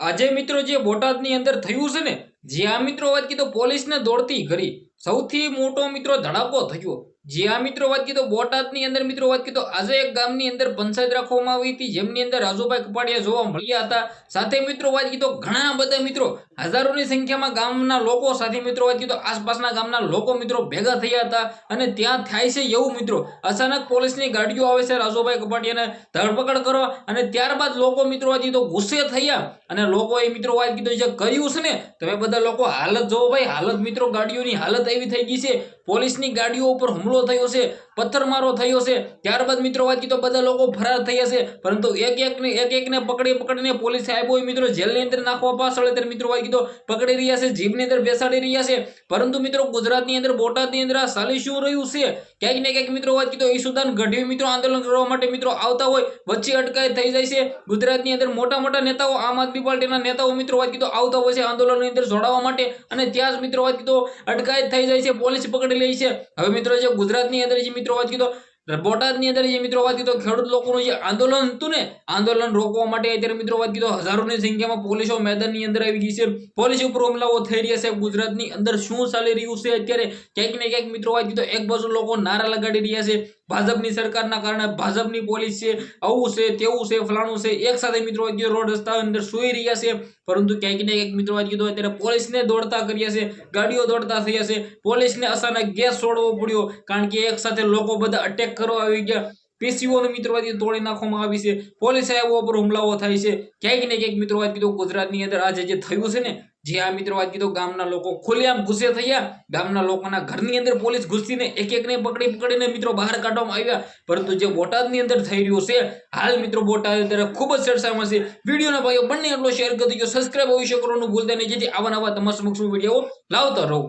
આજે મિત્રો જે બોટાદની અંદર થયું છે ને, જે આ મિત્રો વાત કીધો, પોલીસને દોડતી કરી સૌથી મોટો મિત્રો ધડાકો થયો. જે આ મિત્રો વાત કીધો બોટાદની અંદર મિત્રો વાત કીધો આજે એક ગામની અંદર પંચાયત રાખવામાં આવી હતી. જેમની અંદર રાજુભાઈ કપાડિયા જોવા મળ્યા હતા. સાથે મિત્રો વાત કીધો ઘણા બધા મિત્રો, હજારોની સંખ્યામાં ગામના લોકો, સાથે મિત્રો વાત કીધો આસપાસના ગામના લોકો મિત્રો ભેગા થયા હતા. અને ત્યાં થાય છે એવું મિત્રો, અચાનક પોલીસની ગાડીઓ આવે છે રાજુભાઈ કપાડિયાને, ધરપકડ કરો. અને ત્યારબાદ લોકો મિત્રો વાત કીધો ગુસ્સે થયા. અને લોકોએ મિત્રો વાત કીધું જે કર્યું છે ને તમે બધા લોકો હાલત જોવો ભાઈ, હાલત મિત્રો ગાડીઓની હાલત એવી થઈ ગઈ છે. પોલીસની ગાડીઓ ઉપર હુમલો થયો છે, પથ્થરમારો થયો છે. ત્યારબાદ મિત્રો વાત તો બધા લોકો ફરાર થયા છે. પરંતુ એક એકને એક એકને પકડી, પકડીને પોલીસ સાહેબો મિત્રો, જેલની અંદર નાખવા પાછળ ત્યારે મિત્રો વાત કીધો પકડી રહ્યા છે, જીભની અંદર બેસાડી રહ્યા છે. પરંતુ મિત્રો ગુજરાતની અંદર, બોટાદની અંદર આ સાલી શું રહ્યું છે? ક્યાંક ને ક્યાંક મિત્રો વાત કીધો ઈસુદાન ગઢવી મિત્રો આંદોલન કરવા માટે મિત્રો આવતા હોય, વચ્ચે અટકાયત થઈ જાય છે. ગુજરાતની અંદર મોટા મોટા નેતાઓ, આમ આદમી પાર્ટીના નેતાઓ મિત્રો વાત કીધો આવતા હોય છે આંદોલનની અંદર જોડાવા માટે. અને ત્યાં જ મિત્રો વાત કીધો અટકાયત થઈ જાય છે, પોલીસ પકડી લે છે. હવે મિત્રો જે ગુજરાતની અંદર જે મિત્રો વાત કીધો બોટાદની અંદર જે મિત્રો વાત કીધો ખેડૂત લોકોનું જે આંદોલન હતું ને, આંદોલન રોકવા માટે અત્યારે મિત્રો વાત કીધો હજારોની સંખ્યામાં પોલીસો મેદાનની અંદર આવી ગઈ છે. પોલીસ ઉપર હુમલાઓ થઈ રહ્યા છે. ગુજરાતની અંદર શું ચાલી રહ્યું છે અત્યારે? ક્યાંક ને ક્યાંક મિત્રો વાત કીધો એક બાજુ લોકો નારા લગાડી રહ્યા છે. ભાજપની સરકારના કારણે ભાજપની પોલીસ છે, આવું છે, તેવું છે, ફલાણું છે, એક સાથે મિત્રો વાત રોડ રસ્તા અંદર સુઈ રહ્યા છે. પરંતુ ક્યાંક ને ક્યાંક મિત્રો વાત કીધો અત્યારે પોલીસને દોડતા કર્યા છે, ગાડીઓ દોડતા થયા છે. પોલીસને અચાનક ગેસ છોડવો પડ્યો, કારણ કે એક સાથે લોકો બધા અટેક કરવા આવી ગયા. પીસીઓને મિત્રો તોડી નાખવામાં આવી છે. પોલીસ સાહેબો પર હુમલાઓ થાય છે. ક્યાંક ને ક્યાંક મિત્રો વાત કીધું ગુજરાતની અંદર આજે જે થયું છે ને, જે આ મિત્રો વાત કીધું ગામના લોકો ખુલ્લેઆમ ગુસ્સે થયા. ગામના લોકોના ઘરની અંદર પોલીસ ઘૂસીને એક એકને પકડી પકડીને મિત્રો બહાર કાઢવામાં આવ્યા. પરંતુ જે બોટાદની અંદર થઈ રહ્યું છે, હાલ મિત્રો બોટાદ અંદર ખૂબ જ ચર્ચામાં છે. વિડીયોના ભાઈઓ, બંને એટલો શેર કરી દીધો સબસ્ક્રાઇબ અવશ્ય કરવાનું ભૂલતા નહીં. જેથી આવા નવા તમારા સમક્ષ વીડિયો લાવતા રહું.